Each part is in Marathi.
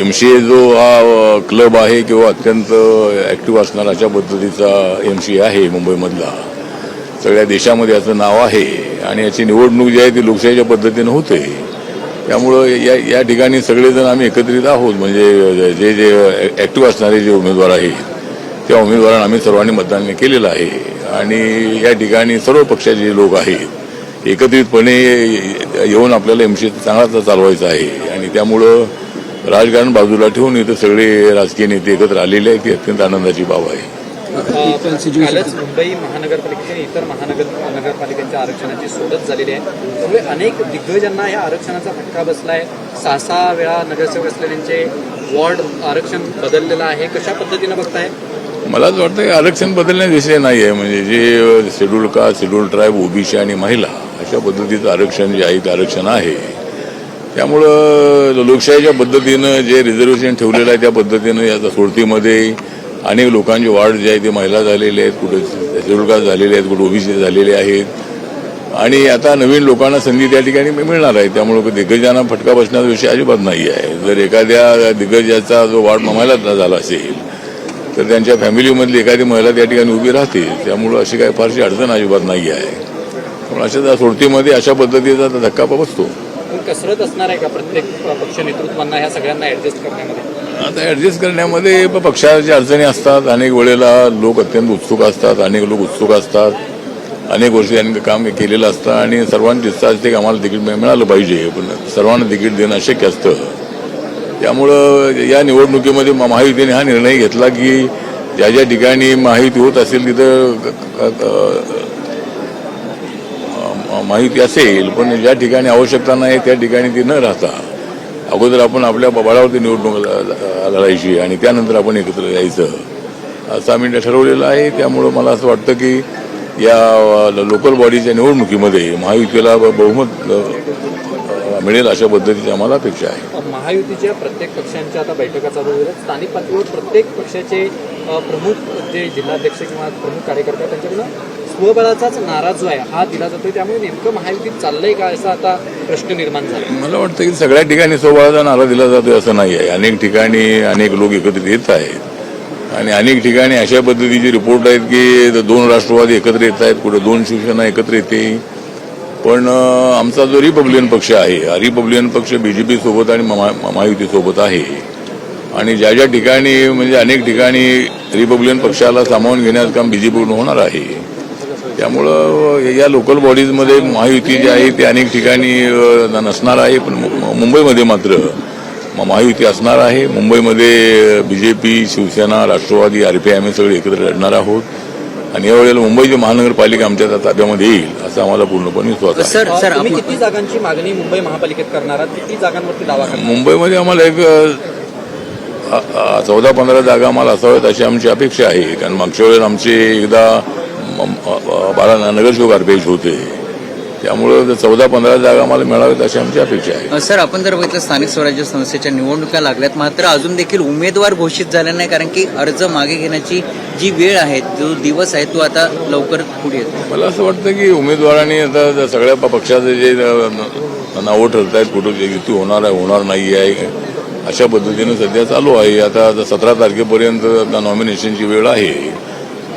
एम सी ए जो हा क्लब आहे किंवा अत्यंत ॲक्टिव्ह असणारा अशा पद्धतीचा एम सी आहे मुंबईमधला. सगळ्या देशामध्ये याचं नाव आहे आणि याची निवडणूक जी आहे ती लोकशाहीच्या पद्धतीनं होते. त्यामुळं या या ठिकाणी सगळेजण आम्ही एकत्रित आहोत. म्हणजे जे जे ॲक्टिव्ह असणारे जे उमेदवार आहेत त्या उमेदवारांना आम्ही सर्वांनी मतदान केलेलं आहे. आणि या ठिकाणी सर्व पक्षाचे लोक आहेत एकत्रितपणे येऊन आपल्याला एम सी चांगला चालवायचं आहे. आणि त्यामुळं राजकारण बाजूला ठेवून इथं सगळे राजकीय नेते एकत्र आलेले आहेत ही अत्यंत आनंदाची बाब आहे. कालच मुंबई महानगरपालिकेच्या इतर महानगर नगरपालिकांच्या आरक्षणाची सोडत झालेली आहे. त्यामुळे अनेक दिग्गजांना या आरक्षणाचा फटका बसलाय. सहा सहा वेळा नगरसेवक असलेल्यांचे वॉर्ड आरक्षण बदललेलं आहे. कशा पद्धतीनं बघताय? मला असं वाटतं की आरक्षण बदलण्याचा विषय नाही आहे. म्हणजे जे schedule caste schedule tribe OBC आणि महिला अशा पद्धतीचं आरक्षण जे आहे ते आरक्षण आहे. त्यामुळं लोकशाहीच्या पद्धतीनं जे रिझर्वेशन ठेवलेलं आहे त्या पद्धतीनं या सोडतीमध्ये अनेक लोकांची वाढ जी आहे ते महिला झालेले आहेत कुठे शेड्यूल कास्ट झालेले आहेत कुठे ओबीसी झालेले आहेत. आणि आता नवीन लोकांना संधी त्या ठिकाणी मिळणार आहे. त्यामुळे दिग्गजांना फटका बसण्याचा विषय अजिबात नाही आहे. जर एखाद्या दिग्गजाचा जो वाढ महिला झाला असेल तर त्यांच्या फॅमिलीमधली एखादी महिला त्या ठिकाणी उभी राहते. त्यामुळं अशी काही फारशी अडचण अजिबात नाही आहे. पण अशा सोडतीमध्ये अशा पद्धतीचा धक्का बसतो. पण कसरत असणार आहे का प्रत्येक पक्ष नेतृत्वांना ह्या सगळ्यांना ऍडजस्ट करण्यामध्ये? आता ऍडजस्ट करण्यामध्ये प- पक्षाच्या अडचणी असतात अनेक वेळेला लोक अत्यंत उत्सुक असतात अनेक लोक उत्सुक असतात अनेक वर्षी त्यांनी काम केलेलं असतं आणि सर्वांची इच्छा असते की आम्हाला तिकीट मिळ- मिळालं पाहिजे पण सर्वांना तिकीट देणं अशक्य असतं. त्यामुळं या निवडणुकीमध्ये म- महायुतीने हा निर्णय घेतला की ज्या ज्या ठिकाणी महायुती होत असेल तिथं क- क- क- माहिती असेल पण ज्या ठिकाणी आवश्यकता नाही त्या ठिकाणी ती न राहता अगोदर आपण आपल्या बळावरती निवडणूक लढायची आणि त्यानंतर आपण एकत्र यायचं. असं आम्ही ठरवलेलं आहे. त्यामुळं मला असं वाटतं की या लोकल बॉडीच्या निवडणुकीमध्ये महायुतीला बहुमत मिळेल अशा पद्धतीची आम्हाला अपेक्षा आहे. महायुतीच्या प्रत्येक पक्षांच्या आता बैठका चालू आहेत. स्थानिक पातळीवर प्रत्येक पक्षाचे प्रमुख जे जिल्हाध्यक्ष किंवा प्रमुख कार्यकर्ते त्यांच्याकडून स्वबळाचाच नारा जो आहे हा दिला जातोय. त्यामुळे नेमकं महायुतीत चाललंय का असा आता प्रश्न निर्माण झाला मला वाटतं की सगळ्या ठिकाणी स्वबळाचा नारा दिला जातोय असं नाही आहे अनेक ठिकाणी अनेक लोक एकत्रित येत आहेत. आणि अनेक ठिकाणी अशा पद्धतीचे रिपोर्ट आहेत की दोन राष्ट्रवादी एकत्र येत आहेत कुठे दोन शिवसेना एकत्र येते. पण आमचा जो रिपब्लिकन पक्ष आहे हा रिपब्लिकन पक्ष बीजेपी सोबत आणि महायुती सोबत आहे. आणि ज्या ज्या ठिकाणी म्हणजे अनेक ठिकाणी रिपब्लिकन पक्षाला सामावून घेण्याचं काम बीजेपीकडून होणार आहे त्यामुळं या लोकल बॉडीजमध्ये महायुती जी आहे ती अनेक ठिकाणी नसणार आहे पण मु- मुंबईमध्ये मात्र महायुती असणार आहे. मुंबईमध्ये बीजेपी शिवसेना राष्ट्रवादी आरपीआय आम्ही सगळे एकत्र लढणार आहोत. आणि यावेळेला मुंबईची महानगरपालिका आमच्या ताब्यामध्ये येईल असं आम्हाला पूर्णपणे विश्वास आहे. सर सर तुम्ही आपण- किती जागांची मागणी मुंबई महापालिकेत करणार आहात? किती जागांवरती दावा मुंबईमध्ये आम्हाला एक चौदा पंधरा जागा आम्हाला असाव्यात अशी आमची अपेक्षा आहे. कारण मागच्या वेळेला आमचे एकदा बारा नगरसेवक आरपीआयचे होते. त्यामुळं चौदा पंधरा जागा आम्हाला मिळाव्यात अशी आमची अपेक्षा आहे. सर आपण जर बघितलं स्थानिक स्वराज्य संस्थेच्या निवडणुका लागल्यात. मात्र अजून देखील उमेदवार घोषित झाला नाही कारण की अर्ज मागे घेण्याची जी वेळ आहे जो दिवस आहे तो आता लवकर पुढे येतो. मला असं वाटतं की उमेदवारांनी आता सगळ्या पक्षाचे जे नावं ठरत आहेत कुठं युती होणार आहे होणार नाही आहे अशा पद्धतीनं सध्या चालू आहे. आता सतरा तारखेपर्यंत नॉमिनेशनची वेळ आहे.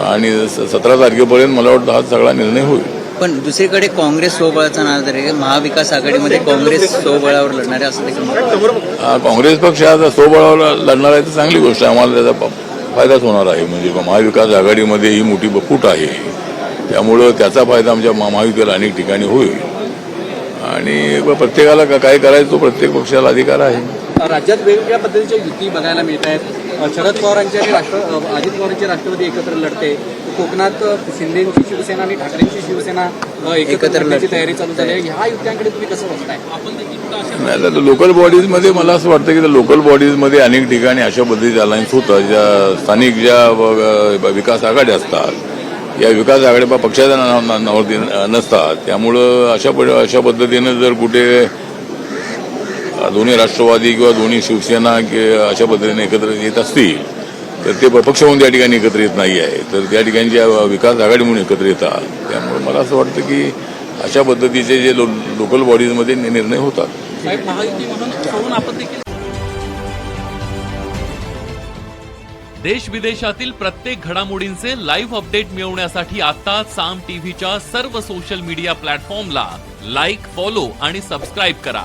आणि सतरा तारखेपर्यंत मला वाटतं हा सगळा निर्णय होईल. पण दुसरीकडे काँग्रेस सोबळाचा नाव आहे, महाविकास आघाडीमध्ये काँग्रेस सोबळावर लढणारे असं देखील म्हणतात. हा, काँग्रेस पक्ष आता सोबळावर लढणार आहे तर चांगली गोष्ट आहे. आम्हाला त्याचा फायदाच होणार आहे. म्हणजे महाविकास आघाडीमध्ये ही मोठी फूट आहे. त्यामुळं त्याचा फायदा आमच्या महा- महायुतीला अनेक ठिकाणी होईल. आणि प्रत्येकाला का- काय करायचं तो प्रत्येक पक्षाला अधिकार आहे. राज्यात वेगवेगळ्या पद्धतीच्या युती बघायला मिळत आहेत. शरद पवारांची आणि राष्ट्र अजित पवारांची राष्ट्रवादी एकत्र लढते. कोकणात शिंदेची शिवसेना आणि ठाकरेंची शिवसेना एकत्र लढण्याची. तयारी चालू झाली आहे. ह्या युत्यांकडे तुम्ही कसं बघताय? नाही तर लोकल बॉडीजमध्ये मला असं वाटतं की लोकल बॉडीजमध्ये अनेक ठिकाणी अशा पद्धतीचे अलायन्स होतात ज्या स्थानिक ज्या विकास आघाड्या असतात या विकास आघाड्या पक्षाच्या नाव- नाव- नावावरती नसतात. त्यामुळं अशा प- अशा पद्धतीनं जर कुठे दोन्ही राष्ट्रवादी किंवा दोन्ही शिवसेना कि अशा पद्धतीने एकत्र येत असतील तर ते पक्ष म्हणून त्या ठिकाणी एकत्र येत नाही आहे. तर त्या ठिकाणी ज्या विकास आघाडी म्हणून एकत्र येतात. त्यामुळे मला असं वाटतं की अशा पद्धतीचे जे लो लोकल बॉडीजमध्ये निर्णय होतात. देश विदेशातील प्रत्येक घडामोडींचे लाईव्ह अपडेट मिळवण्यासाठी आता साम टीव्हीच्या सर्व सोशल मीडिया प्लॅटफॉर्मला लाईक फॉलो आणि सबस्क्राईब करा.